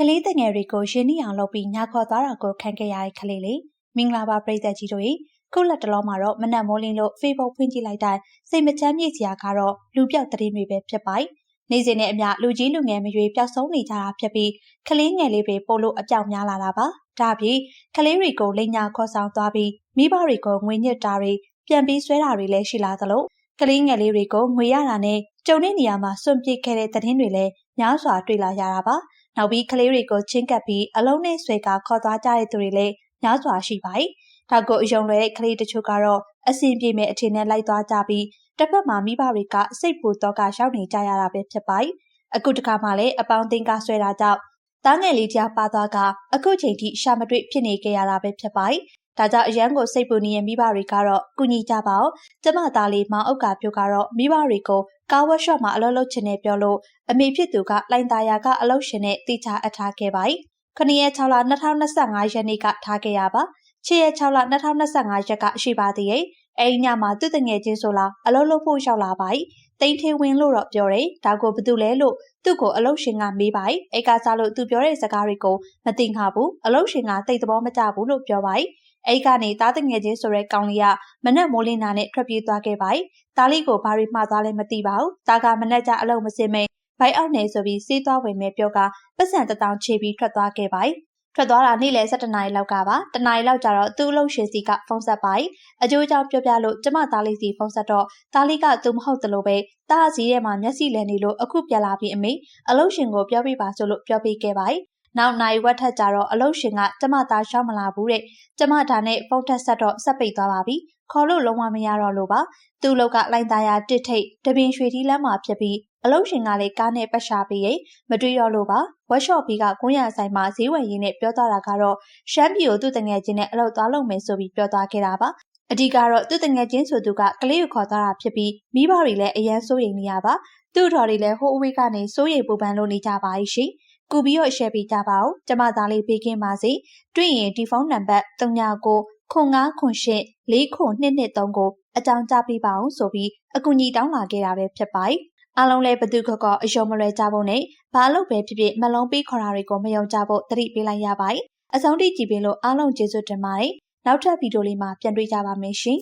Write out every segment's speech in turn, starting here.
ကလေးတငယ်တွေကိုရင်းနှီးအောင်လုပ်ပြီးညာခေါ်သွားတာကိုခံခဲ့ရတဲ့ကလေးလေးမင်္ဂလာပါပရိသတ်ကြီးတို့ရေခုလက်တလုံးမှာတော့မနက်မိုးလင်းလို့ Facebook ဖွင့်ကြည့်လိုက်တိုင်းစိတ်မချမ်းမြေ့စရာကတော့လူပြောက်သတင်းတွေပဲဖြစ်ပါတယ်နေ့စဉ်နဲ့အမျှလူကြီးလူငယ်မရွေးပျောက်ဆုံးနေကြတာဖြစ်ပြီးကလေးငယ်လေးတွေပို့လို့အပြောက်များလာတာပါဒါပြင်ကလေးတွေကိုလိန်ညာခေါ်ဆောင်သွားပြီးမိဘတွေကိုငွေညစ်တာတွေပြန်ပြီးဆွဲတာတွေလည်းရှိလာသလိုကလေးငယ်လေးတွေကိုငွေရတာနဲ့ကြုံတဲ့နေရာမှာစွန့်ပစ်ခဲ့တဲ့သတင်းတွေလည်းများစွာတွေ့လာရတာပါ နောက်ပြီးကလေးတွေကိုချင်းကပ်ပြီးအလုံးနဲ့ဆွဲကခေါ်သွားကြတဲ့သူတွေလည်းများစွာရှိပါတယ်။ဒါကိုအယုံလွယ်တဲ့ကလေးတချို့ကတော့အဆင်ပြေမဲ့အထင်နဲ့လိုက်သွားကြပြီးတစ်ဖက်မှာမိဘတွေကစိတ်ပူတော့ကရောက်နေကြရတာပဲဖြစ်ပါတယ်။အခုတခါမှလည်းအပေါင်းအသင်းကဆွဲတာကြောင့်တားငယ်လေးကြားပါသွားကအခုချိန်ထိရှာမတွေ့ဖြစ်နေကြရတာပဲဖြစ်ပါတယ်။ ဒါကြောင့်အရန်ကိုစိတ်ပူနေတဲ့မိဘတွေကတော့ကုညီကြပါဦး။ကျမသားလေးမောင်အုပ်ကပြောကတော့မိဘတွေကိုကားဝက်ရှော့မှာအလုပ်လုပ်ချင်နေပြောလို့အမေဖြစ်သူကလိုင်တာယာကအလုပ်ရှင်နဲ့တိချအထားခဲ့ပါတယ်။ခဏရက်6လ2025ရက်နေ့ကထားခဲ့ရပါ။6ရက်6လ2025ရက်ကရှိပါသေးရဲ့။အဲဒီညမှာသူ့တငယ်ချင်းဆိုလာအလုပ်လုပ်ဖို့ရောက်လာပါ၏။တိန်ထေဝင်လို့တော့ပြောတယ်။ဒါကိုဘသူလဲလို့သူ့ကိုအလုပ်ရှင်ကမေးပါ၏။အဲကစားလို့သူပြောတဲ့စကားတွေကိုမသိခါဘူး။အလုပ်ရှင်ကတိတ်သဘောမကျဘူးလို့ပြောပါ၏။ အဲ့ကနေသားတငယ်ချင်းဆိုတဲ့ကောင်လေးကမနက်မိုးလင်းတာနဲ့ထွက်ပြေးသွားခဲ့ပါ။သားလေးကိုဘာတွေမှားသွားလဲမသိပါဘူး။သားကမနဲ့ကြအလုံးမစင်မိန်ဘိုက်အောက်နေဆိုပြီးစီးသွားဝင်မဲ့ပြောကပတ်စံတတောင်ချေပြီးထွက်သွားခဲ့ပါ။ထွက်သွားတာနေ့လယ်7နာရီလောက်ကပါ။တနာရီလောက်ကျတော့သူ့အလုပ်ရှင်စီကဖုန်းဆက်ပါ။အကျိုးကြောင့်ပြောပြလို့ကျမသားလေးစီဖုန်းဆက်တော့သားလေးကသူမဟုတ်တလို့ပဲသားအစည်းထဲမှာမျက်စိလဲနေလို့အခုပြန်လာပြီးအမေအလုပ်ရှင်ကိုပြောပြပါဆိုလို့ပြောပြခဲ့ပါ။ နောက်နိုင်ဝက်ထက်ကြတော့အလုတ်ရှင်ကကျမသားရှောင်းမလာဘူးတဲ့ကျမဒါနဲ့ဖုန်းထက်ဆက်တော့ဆက်ပိတ်သွားပါပြီခေါ်လို့လုံးဝမရတော့လို့ပါသူ့လောက်ကလိုင်းသားရတစ်ထိတ်တပင်ရွှေထီးလမ်းမှာဖြစ်ပြီးအလုတ်ရှင်ကလည်းကားနဲ့ပတ်ရှာပြီးရင်မတွေ့တော့လို့ပါဝက်ရှော့ဘီကကွန်းရဆိုင်မှာဈေးဝယ်ရင်းနဲ့ပြောသွားတာကတော့ရှမ်းပြည်ကိုသူ့တငယ်ချင်းနဲ့အလုပ်သွားလုပ်မယ်ဆိုပြီးပြောသွားခဲ့တာပါအဓိကတော့သူ့တငယ်ချင်းဆိုသူကကလေးကိုခေါ်သွားတာဖြစ်ပြီးမိဘတွေလည်းအရန်စိုးရိမ်နေရပါသူ့တော်တွေလည်းဟိုးအဝေးကနေစိုးရိမ်ပူပန်လို့နေကြပါရှင် ကူပြီးတော့ share ပေးကြပါဦးကျမသားလေးပေးခင်းပါစေတွေ့ရင်ဒီဖုန်းနံပါတ်39ခွန်9ခွန်8 4ခွန်223ကိုအကြောင်းကြားပေးပါအောင်ဆိုပြီးအကူအညီတောင်းလာခဲ့တာပဲဖြစ်ပါတယ်အားလုံးလည်းဘသူခကောအယုံမလွယ်ကြဖို့နဲ့ဘာလို့ပဲဖြစ်ဖြစ်မလုံးပေးခေါ်တာတွေကိုမယုံကြဖို့သတိပေးလိုက်ရပါတယ်အဆုံးထိကြည့်ပေးလို့အားလုံးကျေးဇူးတင်ပါတယ်နောက်ထပ်ဗီဒီယိုလေးမှာပြန်တွေ့ကြပါမယ်ရှင်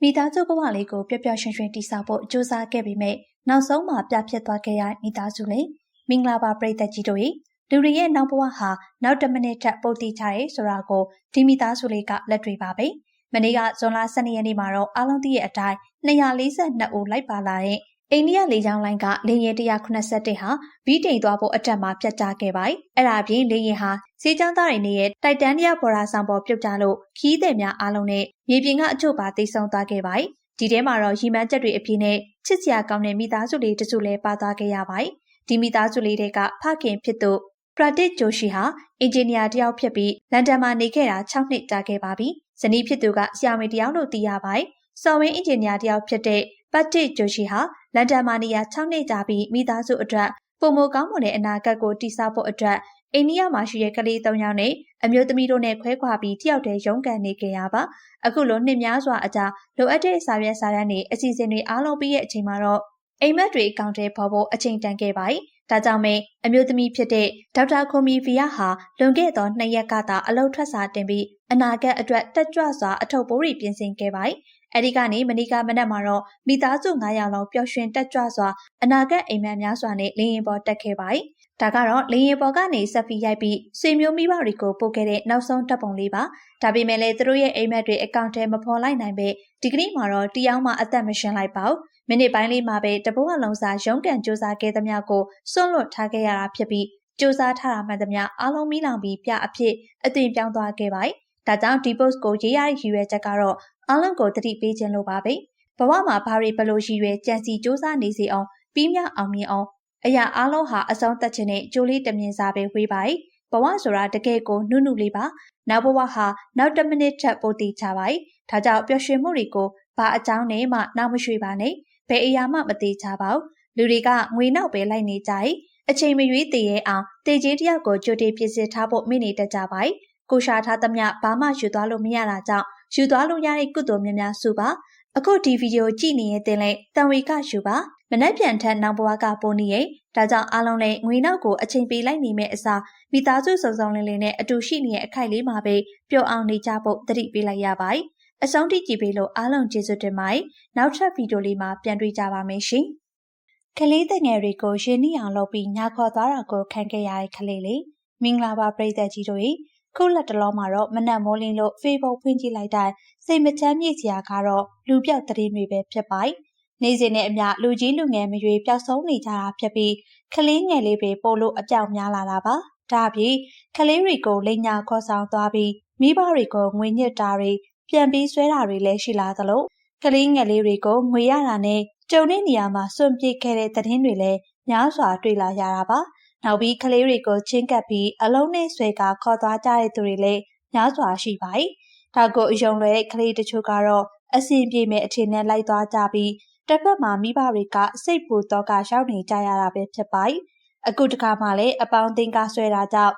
မိသားစုဘဝလေးကိုပျော်ပျော်ရွှင်ရွှင်တည်ဆောက်ဖို့ကြိုးစားခဲ့ပေမဲ့ နောက်ဆုံးမှာပြဖြစ်သွားခဲ့ရမိသားစုလေးမင်္ဂလာပါပရိသတ်ကြီးတို့ရေလူတွေရဲ့နောက်ဘဝဟာနောက်တစ်မိနစ်ထပ်ပိုတည်ကြရဲဆိုတာကိုဒီမိသားစုလေးကလက်တွေ့ပါပဲမနေ့ကဇွန်လ12ရက်နေ့မှာတော့အားလုံးသိရဲ့အတိုင်း242ဦးလိုက်ပါလာတဲ့အိန္ဒိယလေကြောင်းလိုင်းကလေယာဉ်181ဟာဘီတိန်သွားဖို့အတက်မှာပြတ်ကျခဲ့ပါတယ်။အဲ့ဒါအပြင်လေယာဉ်ဟာစီးကြောင်းသားတွေနဲ့တိုက်တန်နီးယားဘော်ရာဆောင်ပေါ်ပြုတ်ကျလို့ခီးသည်များအားလုံးနဲ့မြေပြင်ကအချို့ပါတိတ်ဆုံးသွားခဲ့ပါတယ်။ ဒီထဲမှာတော့ရီမန်းချက်တွေအဖြစ်နဲ့ချစ်စရာကောင်းတဲ့မိသားစုလေးတစုလည်းပါသွားခဲ့ရပါတယ်။ဒီမိသားစုလေးတွေကဖခင်ဖြစ်သူပရာတစ်ဂျိုရှိဟာအင်ဂျင်နီယာတယောက်ဖြစ်ပြီးလန်ဒန်မှာနေခဲ့တာ6နှစ်ကြာခဲ့ပါပြီ။ဇနီးဖြစ်သူကဆရာဝန်တယောက်လို့သိရပါတယ်။စော်ဝင်းအင်ဂျင်နီယာတယောက်ဖြစ်တဲ့ပတ်တစ်ဂျိုရှိဟာလန်ဒန်မှာနေရာ6နှစ်ကြာပြီးမိသားစုအတွက်ပုံမကောင်းမွန်တဲ့အနာဂတ်ကိုတည်ဆောက်ဖို့အတွက် အိန္ဒိယမှာရှိတဲ့ကလေး၃ယောက်နဲ့အမျိုးသမီးတို့နဲ့ခွဲခွာပြီးတယောက်တည်းရုန်းကန်နေကြရပါအခုလိုနှစ်များစွာအကြာလိုအပ်တဲ့စာရွက်စာတမ်းတွေအစီအစဉ်တွေအားလုံးပြီးရဲ့အချိန်မှာတော့အိမ်မက်တွေအကောင့်ထဲပေါ်ဖို့အချိန်တန်ခဲ့ပါ යි ဒါကြောင့်မဲအမျိုးသမီးဖြစ်တဲ့ဒေါက်တာခွန်မီဗီယာဟာလွန်ခဲ့သောနှစ်ရက်ကသာအလုထွက်စာတင်ပြီးအနာဂတ်အတွက်တက်ကြွစွာအထုပ်ပိုးတွေပြင်ဆင်ခဲ့ပါ යි အဲဒီကနေမနီကမနက်မှာတော့မိသားစု9ယောက်လောက်ပျော်ရွှင်တက်ကြွစွာအနာဂတ်အိမ်မက်များစွာနဲ့လင်းရင်ပေါ်တက်ခဲ့ပါ යි ဒါကတော့လေရင်ပေါ်ကနေဆက်ဖီရိုက်ပြီးဆွေမျိုးမိဘတွေကိုပို့ခဲ့တဲ့နောက်ဆုံးတပ်ပုံလေးပါဒါပေမဲ့လည်းသူတို့ရဲ့အိမ်မက်တွေအကောင့်ထဲမဖော်လိုက်နိုင်ပဲဒီကနေ့မှာတော့တရားမှအသက်မရှင်လိုက်ပါဘူးမိနစ်ပိုင်းလေးမှာပဲတပိုးအလုံးစားရုံးကန်စူးစမ်းခဲ့သမျှကိုစွန့်လွတ်ထားခဲ့ရတာဖြစ်ပြီးစူးစမ်းထားတာမှန်သမျှအားလုံးမိလောင်ပြီးပြအဖြစ်အသွင်ပြောင်းသွားခဲ့ပါတယ်ဒါကြောင့်ဒီ post ကိုရေးရတဲ့ရည်ရွယ်ချက်ကတော့အားလုံးကိုတတိပေးခြင်းလိုပါပဲဘဝမှာဘာတွေဘလို့ရည်ရွယ်ကြံစီစူးစမ်းနေစေအောင်ပြီးမြအောင်မြင်အောင် အရာအလုံးဟာအဆုံးသက်ခြင်းနဲ့ကြိုးလေးတမြင်စားပဲဝေးပါ၏ဘဝဆိုတာတကယ်ကိုနုနုလေးပါနောက်ဘဝဟာနောက်တစ်မိနစ်ထပ်ပိုတည်ချပါ၏ဒါကြောင့်ပျော်ရွှင်မှုတွေကိုဘာအကြောင်းနဲ့မှနောက်မရွှေ့ပါနဲ့ဘယ်အရာမှမတည်ချပါဘူးလူတွေကငွေနောက်ပဲလိုက်နေကြ၏အချိန်မရွေးတည်ရဲအောင်တည်ခြင်းတယောက်ကိုကြိုတင်ပြင်ဆင်ထားဖို့မိနေတတ်ကြပါ၏ကိုရှာထားသမျှဘာမှယူသွားလို့မရတာကြောင့်ယူသွားလို့ရတဲ့ကုသိုလ်များများစုပါအခုဒီဗီဒီယိုကြည့်နေတဲ့တင်လဲတံဝေကယူပါ မနှက်ပြန်ထက်နောက်ဘဝကပိုနေရင်ဒါကြောင့်အားလုံးလည်းငွေနောက်ကိုအချိန်ပေးလိုက်နေမဲ့အစားမိသားစုစုံစုံလင်းလင်းနဲ့အတူရှိနေတဲ့အခိုက်လေးမှာပဲပျော်အောင်နေကြဖို့တတိပေးလိုက်ရပါတယ်အဆုံးထိကြည့်ပေးလို့အားလုံးကျေးဇူးတင်ပါတယ်နောက်ထပ်ဗီဒီယိုလေးမှာပြန်တွေ့ကြပါမယ်ရှင်ကလေးတငယ်တွေကိုရင်းနှီးအောင်လုပ်ပြီးညာခေါ်သွားတာကိုခံခဲ့ရတဲ့ကလေးလေးမင်္ဂလာပါပရိသတ်ကြီးတို့ခုလက်တလုံးမှာတော့မနက်မိုးလင်းလို့ Facebook ဖွင့်ကြည့်လိုက်တိုင်းစိတ်မချမ်းမြေ့စရာကတော့လူပြောက်သတင်းတွေပဲဖြစ်ပါတယ်။ နေ့စဉ်နဲ့အမျှလူကြီးလူငယ်မရွေပျောက်ဆုံးနေကြတာဖြစ်ပြီးကလေးငယ်လေးတွေပို့လို့အပြောက်များလာတာပါ။ဒါအပြင်ကလေးတွေကိုလိညာခေါ်ဆောင်သွားပြီးမိဘတွေကိုငွေညစ်တာတွေပြန်ပြီးဆွဲတာတွေလည်းရှိလာသလိုကလေးငယ်လေးတွေကိုငွေရတာနဲ့ကြုံတဲ့နေရာမှာစွန့်ပစ်ခဲ့တဲ့သတင်းတွေလည်းများစွာတွေ့လာရတာပါ။နောက်ပြီးကလေးတွေကိုချင်းကပ်ပြီးအလုံးနဲ့ဆွဲကခေါ်သွားကြတဲ့သူတွေလည်းများစွာရှိပါတယ်။ဒါကိုအယုံလွယ်ကလေးတချို့ကတော့အဆင်ပြေမဲ့အထင်နဲ့လိုက်သွားကြပြီး တစ်ဖက်မှာမိဘတွေကစိတ်ပူတော့ကရှောက်နေကြရတာပဲဖြစ်ပါတယ်။အခုတခါမှလည်းအပေါင်းအသင်းကဆွဲတာကြောင့်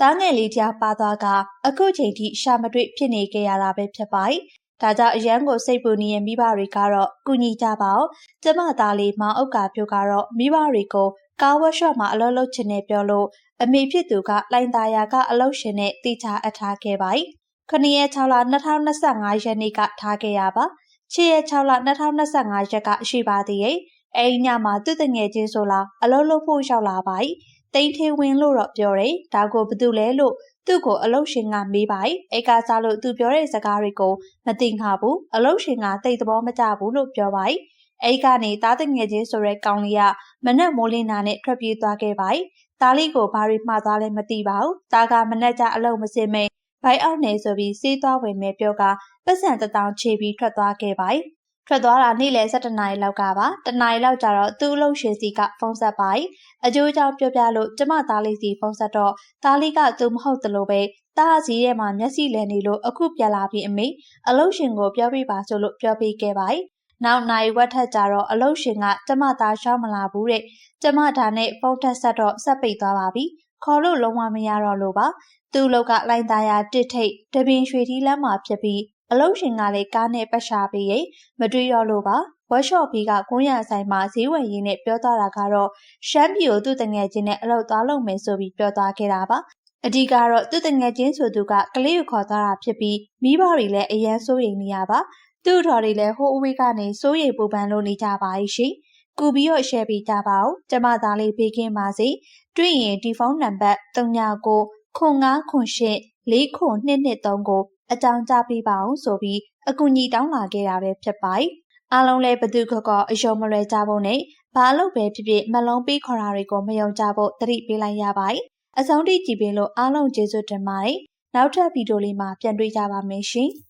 တားငယ်လေးတရားပါသွားကအခုချိန်ထိရှာမတွေ့ဖြစ်နေကြရတာပဲဖြစ်ပါတယ်။ဒါကြောင့်အရန်ကိုစိတ်ပူနေတဲ့မိဘတွေကတော့ကုညီကြပါအောင်။ကျမသားလေးမောင်အုပ်ကပြောကတော့မိဘတွေကိုကားဝက်ရှော့မှာအလုပ်လုပ်ချင်နေပြောလို့အမေဖြစ်သူကလိုင်သားယာကအလုပ်ရှင်နဲ့တိကျအထားခဲ့ပါ යි ။ခဏရက်6လ2025ရက်နေ့ကထားခဲ့ရပါ။ 6ရက်6လ2025ရက်ကရှိပါသေးတယ်။အဲဒီညမှာသူ့တငယ်ချင်းဆိုလာအလုပ်လုပ်ဖို့ရောက်လာပါ၏။တိန်ထေဝင်လို့တော့ပြောတယ်။ဒါကိုဘသူလဲလို့သူ့ကိုအလုရှင်ကမေးပါ၏အဲကစားလို့သူပြောတဲ့စကားတွေကိုမသိငါဘူးအလုရှင်ကတိတ်သဘောမကျဘူးလို့ပြောပါ၏အဲကနေသားတငယ်ချင်းဆိုတဲ့ကောင်လေးကမနက်မိုးလင်းနာနဲ့ထွက်ပြေးသွားခဲ့ပါ၏သားလေးကိုဘာရီမှားသွားလဲမသိပါဘူးသားကမနက်ကျအလုမစင်မဲ ဘိုက်အောက်နေဆိုပြီးစေးသွားဝင်မဲ့ပြောကပတ်စံတထောင်ချေပြီးထွက်သွားခဲ့ပါတယ်။ထွက်သွားတာနေ့လယ်7နာရီလောက်ကပါ။တနာရီလောက်ကြာတော့သူ့အလုပ်ရှင်စီကဖုန်းဆက်ပါတယ်။အကျိုးအကြောင်းပြောပြလို့ကျမသားလေးစီဖုန်းဆက်တော့သားလေးကသူမဟုတ်တလို့ပဲတားစီထဲမှာမျက်စိလည်နေလို့အခုပြန်လာပြီးအမေအလုပ်ရှင်ကိုပြောပြပါဆိုလို့ပြောပြခဲ့ပါတယ်။နောက်နိုင်ဝက်ထက်ကြတော့အလုတ်ရှင်ကကျမသားရှောင်းမလာဘူးတဲ့ကျမဒါနဲ့ဖုန်းထက်ဆက်တော့ဆက်ပိတ်သွားပါပြီခေါ်လို့လုံးဝမရတော့လို့ပါ သူ့လောက်ကလိုင်းသားရတစ်ထိတ်တပင်ရွှေထီးလမ်းမှာဖြစ်ပြီးအလုတ်ရှင်ကလည်းကားနဲ့ပတ်ရှာပြီးရင်မတွေ့ရလို့ပါဝက်ရှော့ဘီကကွန်းရဆိုင်မှာဈေးဝယ်ရင်းနဲ့ပြောသွားတာကတော့ရှမ်းပြည်ကိုသူ့တငယ်ချင်းနဲ့အလုပ်သွားလုပ်မယ်ဆိုပြီးပြောသွားခဲ့တာပါအဓိကတော့သူ့တငယ်ချင်းဆိုသူကကလေးကိုခေါ်သွားတာဖြစ်ပြီးမိဘတွေလည်းအရန်စိုးရိမ်နေရပါသူ့တော်တွေလည်းဟိုအဝေးကနေစိုးရိမ်ပူပန်လို့နေကြပါ၏ရှိ။ကူပြီးတော့ share ပေးကြပါဦး။ကျမသားလေးပေးခင်းပါစေ။တွေ့ရင်ဒီဖုန်းနံပါတ်39 ခွန်9ခွန်8 4ခွန်223ကိုအကြောင်းကြားပေးပါအောင်ဆိုပြီးအကူအညီတောင်းလာခဲ့တာပဲဖြစ်ပါ၏။အားလုံးလည်းဘသူခကောအယုံမလွယ်ကြဖို့နဲ့ဘာလို့ပဲဖြစ်ဖြစ်မလုံးပေးခေါ်တာတွေကိုမယုံကြဖို့တတိပေးလိုက်ရပါ၏။အဆုံးထိကြည့်ပေးလို့အားလုံးကျေးဇူးတင်ပါတယ်။နောက်ထပ်ဗီဒီယိုလေးမှာပြန်တွေ့ကြပါမယ်ရှင်။